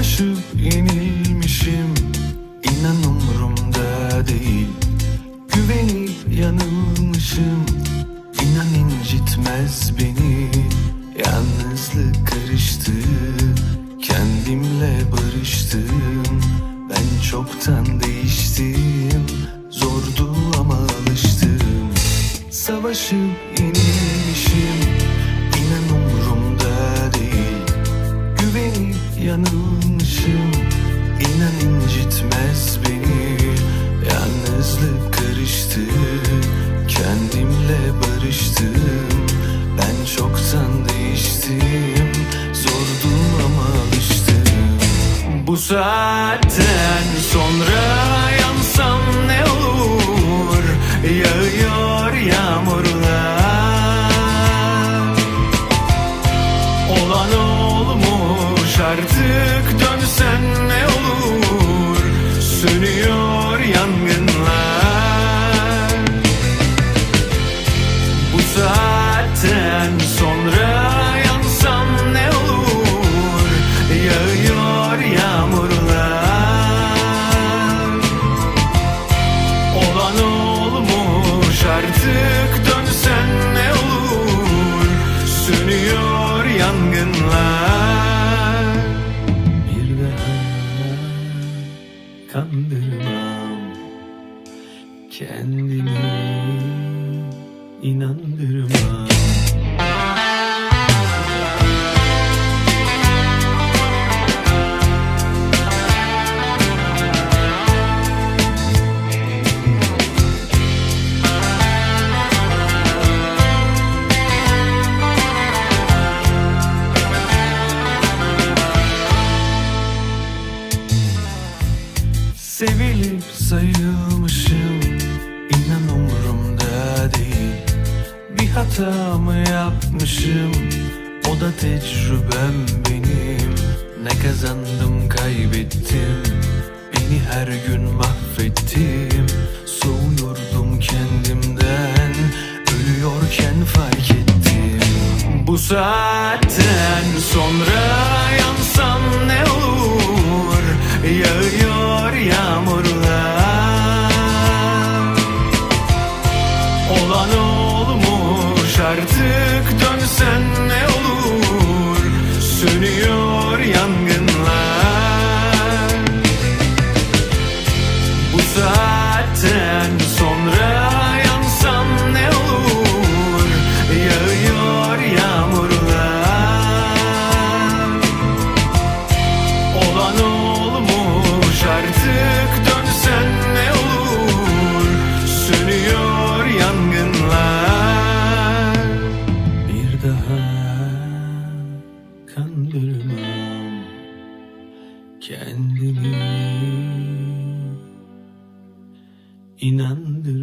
Savaşı yenilmişim. İnan umurumda değil. Güvenip yanılmışım. İnan incitmez beni. Yalnızlık karıştı. Kendimle barıştım. Ben çoktan değiştim. Zordu ama alıştım. Savaşıp yenilmişim. İnan umurumda değil. Güvenip yanılmışım. Yalnızlık karıştı Kendimle barıştım. Ben çoktan değiştim Zordu ama alıştım. Bu saatten sonra yansam ne olur? Yağıyor yağmurlar. Olan olmuş artık dönsen ne olur? Sönüyor Olan olmuş artık dönsen ne olur? Sönüyor yangınlar. Bir daha kandırmam. Kendimi inandırmam hata mı yapmışım. O da tecrübem benim. Ne kazandım kaybettim. Beni her gün mahvettim. Soğuyordum kendimden. Ölüyorken fark ettim. Bu saatten artık dönsen ne olur? Sönüyor yangınlar Kendimi inandırmam